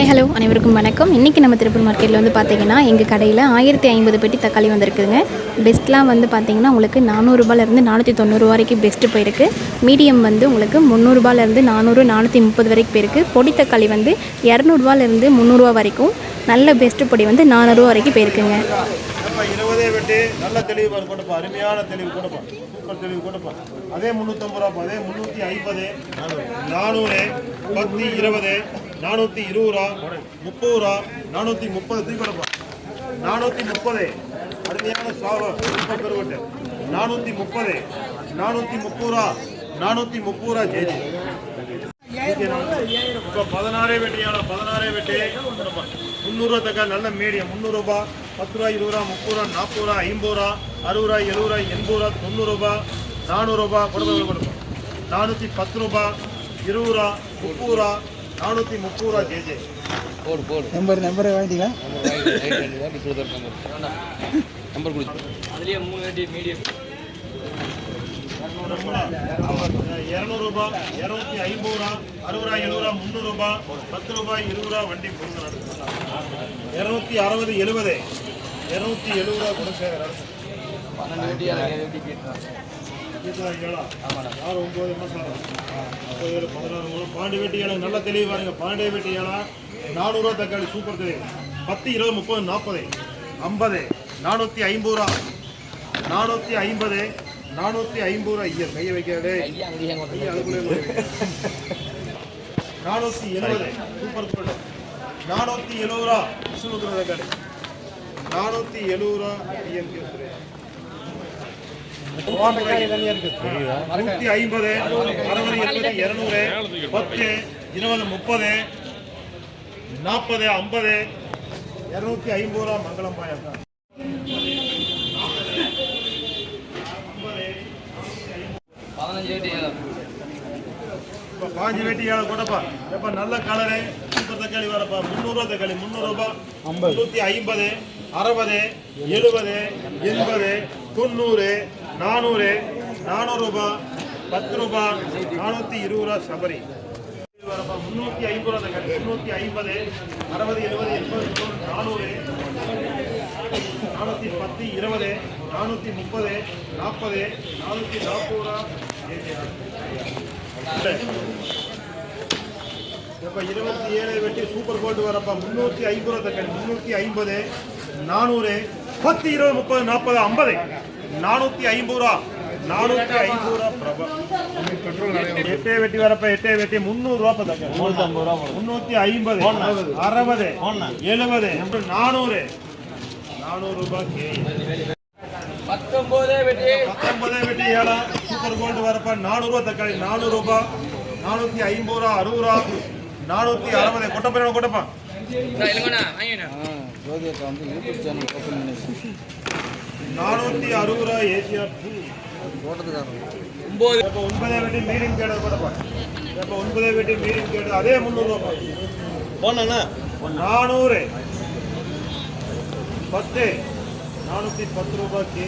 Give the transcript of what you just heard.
Hi hello அனைவருக்கும் வணக்கம். இன்றைக்கி நம்ம திருப்பூர் மார்க்கெட்டில் வந்து பார்த்தீங்கன்னா எங்கள் கடையில் ஆயிரத்தி ஐம்பது பெட்டி தக்காளி வந்திருக்குதுங்க. பெஸ்ட்லாம் வந்து பார்த்தீங்கன்னா உங்களுக்கு நானூறுரூபாலேருந்து நானூற்றி தொண்ணூறுரூவா வரைக்கும் பெஸ்ட்டு போயிருக்கு. மீடியம் வந்து உங்களுக்கு முந்நூறுரூபாலேருந்து நானூறு நானூற்றி முப்பது வரைக்கும் போயிருக்கு. பொடி தக்காளி வந்து இரநூறுபாலேருந்து முந்நூறுரூவா வரைக்கும். நல்ல பெஸ்ட்டு பொடி வந்து நானூறுரூவா வரைக்கும் போயிருக்குங்க. இருபதே வெட்டி நல்ல தெளிவு பாரு கொடுப்போம் அருமையான தெளிவு கொடுப்போம் சூப்பர் தெளிவு கொடுப்போம் அதே முந்நூற்றம்பது ரூபா அதே முந்நூற்றி ஐம்பது நானூறு பத்து இருபது நானூற்றி இருபது ரூபா முப்பது ரூபா நானூற்றி முப்பது தூக்கி கொடுப்போம் நானூற்றி முப்பது. அருமையான சாவம் சூப்பர் பெருவட்டு. நானூற்றி முப்பது நானூற்றி முப்பது ரூபா நானூற்றி முப்பது ரூபா ஜேஜி. இப்போ பதினாறே வெட்டியால பதினாறே வெட்டி. முந்நூறுரூவா தக்காளி நல்ல மீடியம் முந்நூறுரூபா பத்து ரூபா இருபது ரூபா முப்பது ரூபா நாற்பது ரூபா ஐம்பது ரூபா அறுபது ரூபா எழுபது ரூபா எண்பது ரூபா தொண்ணூறுரூபா நானூறுரூபா கொடுப்போம் நானூற்றி பத்து ரூபா இருபது ரூபா முப்பது ரூபா நானூற்றி முப்பது ரூபா ஜேஜே போடு போடு. நம்பர் நம்பரை வாங்கிட்டீங்களா? நம்பர் நம்பர் கொடுத்து அதுலயே மூணு வேட்டி மீடியம் இரநூறுபா இரநூத்தி ஐம்பது ரூபா அறுபது ரூபா எழுபது ரூபா முந்நூறுரூபா பத்து ரூபாய் இருபது ரூபா வண்டி கொடுக்குறாங்க இரநூத்தி அறுபது எழுபது. இரநூத்தி எழுபது ரூபா குணசேகரன் பன்னெண்டு வேட்டி அரை வேட்டி ஏழா ஆறு ஒம்பது மாதம் பாண்டி வெட்டி ஏழு நல்ல தெளிவு பாருங்க. பாண்டிய வெட்டி ஏழா நானூறுரூவா தக்காளி சூப்பர் தெளிவு. பத்து இருபது முப்பது நாற்பது. ஐம்பது. நானூற்றி ஐம்பது ரூபா நானூற்றி ஐம்பது. நானூற்றி ஐம்பது ரூபா ஐயர். கையை வைக்காதே. நானூற்றி எழுபது. சூப்பர் ஸ்பெண்ட் நானூற்றி எழுபது ரூபா. விஷ்ணுபுத்திர தக்காளி நானூற்றி எழுபது ரூபா டிஎம்கே நூற்றி ஐம்பது அறுபது எழுபது இரநூறு பத்து இருபது முப்பது நாற்பது ஐம்பது இரநூத்தி ஐம்பது ரூபா மங்களம் பாயம் பதினஞ்சு வேட்டி ஏழு இப்போ பாஞ்சு வெட்டி ஏழை கூடப்பா எப்போ நல்ல கலரு. சூப்பர் தக்காளி வரப்பா. முந்நூறுரூவா தக்காளி முந்நூறுரூபா முந்நூற்றி ஐம்பது அறுபது எழுபது எண்பது தொண்ணூறு நானூறு நானூறுரூபா பத்து ரூபா நானூற்றி இருபது ரூபா சபரி. வரப்பா முந்நூற்றி ஐம்பது ரூபா தக்காளி முந்நூற்றி ஐம்பது அறுபது எழுபது எண்பது நானூறு நானூற்றி பத்து இருபது நானூற்றி முப்பது நாற்பது நானூற்றி நாற்பது ரூபா. இப்போ இருபத்தி ஏழு வெட்டி சூப்பர் கோல்டு வரப்பா முந்நூற்றி ஐம்பது ரூபா தக்காளி முந்நூற்றி ஐம்பது நானூறு பத்து இருபது முப்பது நாற்பது ஐம்பது. நானூற்றி ஐம்பது ரூபா நானூற்றி ஐம்பது ரூபா பிரபா எட்டே வெட்டி வரப்ப எட்டே வெட்டி முந்நூறுரூவா முந்நூற்றம்பது ரூபா முந்நூற்றி ஐம்பது அறுபது எழுபது நானூறு. நானூறு ரூபாய் கேஜி பத்தொன்பது வேட்டி. பத்தொன்பதே வெட்டி ஏழா சூப்பர் கோல்டு வரப்ப நானூறுரூவா தக்காளி நானூறு ரூபாய் நானூற்றி ஐம்பது ரூபா அறுபது ரூபா நானூற்றி அறுபது கொட்டப்பா கொட்டப்பா நானூத்தி ஜோதியத்தை வந்து யூடியூப் சேனல் ஓப்பன் பண்ணி நானூற்றி அறுபது ரூபா ஏசியா ஒம்பது இப்போ ஒன்பதே வெட்டி மீடியம் கேடு கொட்டப்பா இப்போ ஒன்பதே வெட்டி மீடியம் கேடு அதே முந்நூறுரூவா போனாண்ணா நானூறு பத்து நானூற்றி பத்து ரூபாய் கே